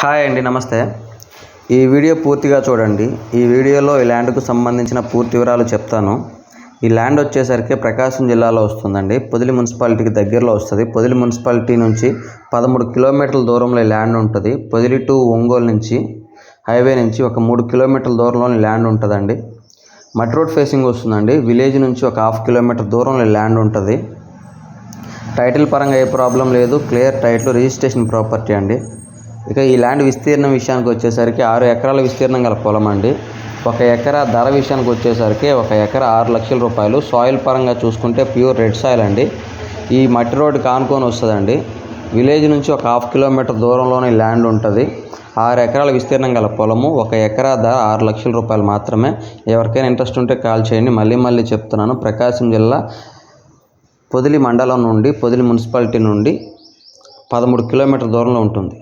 Hi అండి నమస్తే. ఈ వీడియో పూర్తిగా చూడండి. ఈ వీడియోలో ఈ ల్యాండ్కు సంబంధించిన పూర్తి వివరాలు చెప్తాను. ఈ ల్యాండ్ వచ్చేసరికి ప్రకాశం జిల్లాలో వస్తుందండి. పొదిలి మున్సిపాలిటీకి దగ్గరలో వస్తుంది. పొదిలి మున్సిపాలిటీ నుంచి పదమూడు కిలోమీటర్ల దూరంలో ఈ ల్యాండ్ ఉంటుంది. పొదిలి టు ఒంగోలు నుంచి హైవే నుంచి ఒక మూడు కిలోమీటర్ల దూరంలో ల్యాండ్ ఉంటుందండి. మట్ రోడ్ ఫేసింగ్ వస్తుందండి. విలేజ్ నుంచి ఒక హాఫ్ కిలోమీటర్ దూరంలో ల్యాండ్ ఉంటుంది. టైటిల్ పరంగా ఏ ప్రాబ్లం లేదు. క్లియర్ టైటిల్ రిజిస్ట్రేషన్ ప్రాపర్టీ అండి. ఇక ఈ ల్యాండ్ విస్తీర్ణం విషయానికి వచ్చేసరికి ఆరు ఎకరాల విస్తీర్ణం గల పొలం అండి. ఒక ఎకరా ధర విషయానికి వచ్చేసరికి ఒక ఎకరా ఆరు లక్షల రూపాయలు. సాయిల్ పరంగా చూసుకుంటే ప్యూర్ రెడ్ సాయిల్ అండి. ఈ మట్టి రోడ్డు కానుకొని వస్తుందండి. విలేజ్ నుంచి ఒక హాఫ్ కిలోమీటర్ దూరంలోనే ల్యాండ్ ఉంటుంది. ఆరు ఎకరాల విస్తీర్ణం గల పొలము ఒక ఎకరా ధర ఆరు లక్షల రూపాయలు మాత్రమే. ఎవరికైనా ఇంట్రెస్ట్ ఉంటే కాల్ చేయండి. మళ్ళీ మళ్ళీ చెప్తున్నాను. ప్రకాశం జిల్లా పొదిలి మండలం నుండి పొదిలి మున్సిపాలిటీ నుండి పదమూడు కిలోమీటర్ దూరంలో ఉంటుంది.